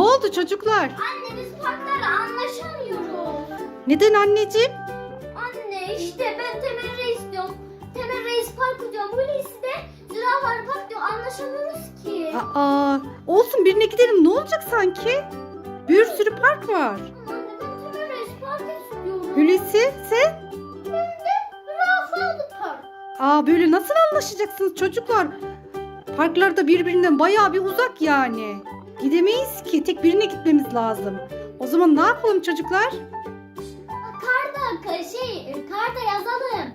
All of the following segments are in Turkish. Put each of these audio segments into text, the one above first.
oldu çocuklar? Anne biz parklarla anlaşamıyoruz. Neden anneciğim? Anne işte ben Temel Reis diyorum. Temel Reis Parkı diyorum. Hulusi de Zürafa Park diyor. Anlaşamıyoruz ki. Aa, olsun birine gidelim ne olacak sanki? Bir sürü park var. Anne ben Temel Reis Parkı istiyorum. Hulusi sen? Ben de Zürafalı Park. Aa böyle nasıl anlaşacaksınız çocuklar? Parklarda birbirinden bayağı bir uzak yani. Gidemeyiz ki tek birine gitmemiz lazım. O zaman ne yapalım çocuklar? Karda ka- şey karda yazalım.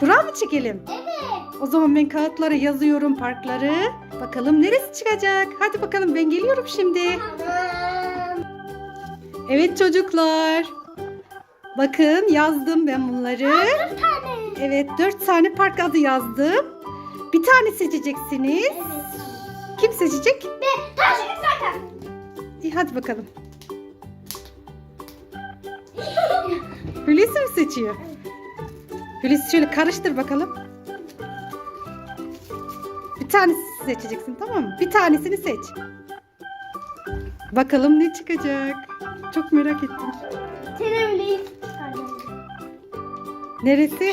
Kura mı çekelim? Evet. O zaman ben kağıtlara yazıyorum parkları. Bakalım neresi çıkacak? Hadi bakalım ben geliyorum şimdi. Tamam. Evet çocuklar. Bakın yazdım ben bunları. Bir tane. Evet dört tane park adı yazdım. Bir tane seçeceksiniz. Evet. Kim seçecek? Ve taş. İyi hadi bakalım. Hulusi mi seçiyor? Hulusi şöyle karıştır bakalım. Bir tanesi seçeceksin tamam mı? Bir tanesini seç. Bakalım ne çıkacak. Çok merak ettim. Tenevli. Neresi?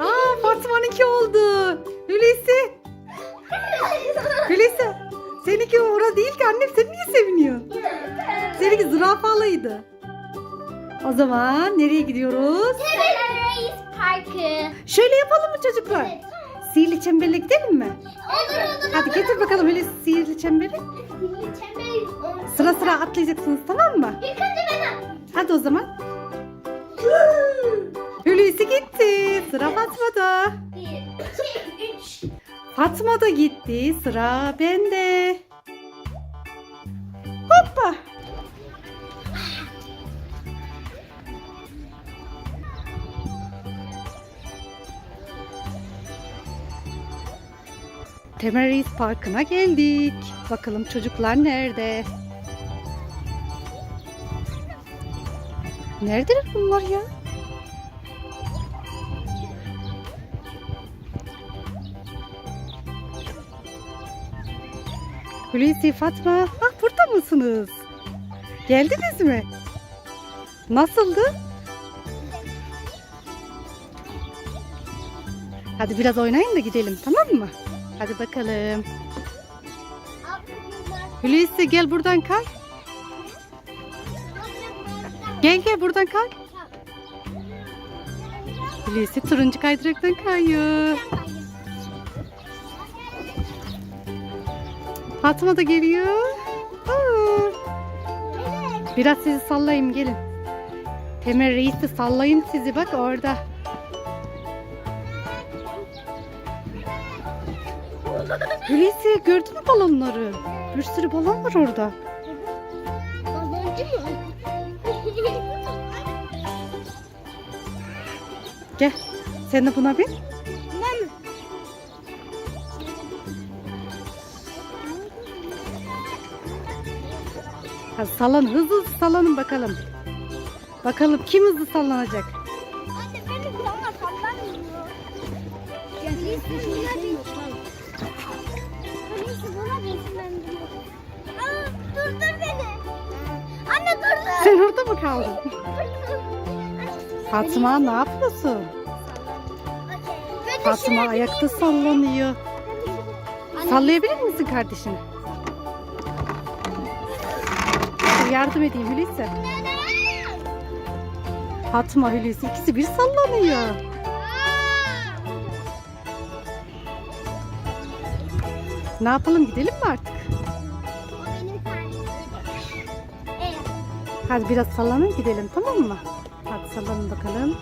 Aa Fatma'nınki oldu. Hulusi. Zürafalıydı. O zaman nereye gidiyoruz? Reis Parkı. Şöyle yapalım mı çocuklar? Evet. Sihirli çemberle gidelim mi? Olur olur. Hadi getir bakalım öyle sihirli çemberi. Milli çember. Sıra sıra atlayacaksınız tamam mı? İlk önce ben. Hadi o zaman. Hulusi gitti. Sıra Fatma'da. Bir, iki, üç. Fatma da gitti. Sıra bende. Temel Reis Parkı'na geldik. Bakalım çocuklar nerede? Neredeler bunlar ya? Hulusi, Fatma, ah burada mısınız? Geldiniz mi? Nasıldı? Hadi biraz oynayın da gidelim tamam mı? Hadi bakalım. Hulusi gel buradan kay. Gel gel buradan kay. Hulusi turuncu kaydıraktan kayıyor. Fatma da geliyor. Biraz sizi sallayayım gelin. Temel Reis de sallayayım sizi bak orada. Hulusi gördün mü balonları? Bir sürü balon var orada. Baloncu mu? Gel. Sen de buna bin. Ben sallan hızlı hızlı sallanın bakalım. Bakalım kim hızlı sallanacak. Anne benim kulağıma sallanmıyor. Hulusi Aa, durdur beni. Anne durdur. Sen orada mı kaldın? Fatma ne yapıyorsun? Fatma ayakta sallanıyor. Sallayabilir misin kardeşini? Yardım edeyim Hulusi. Fatma Hulusi ikisi bir sallanıyor. Ne yapalım gidelim mi artık? Hadi biraz sallanın gidelim tamam mı? Hadi sallanın bakalım.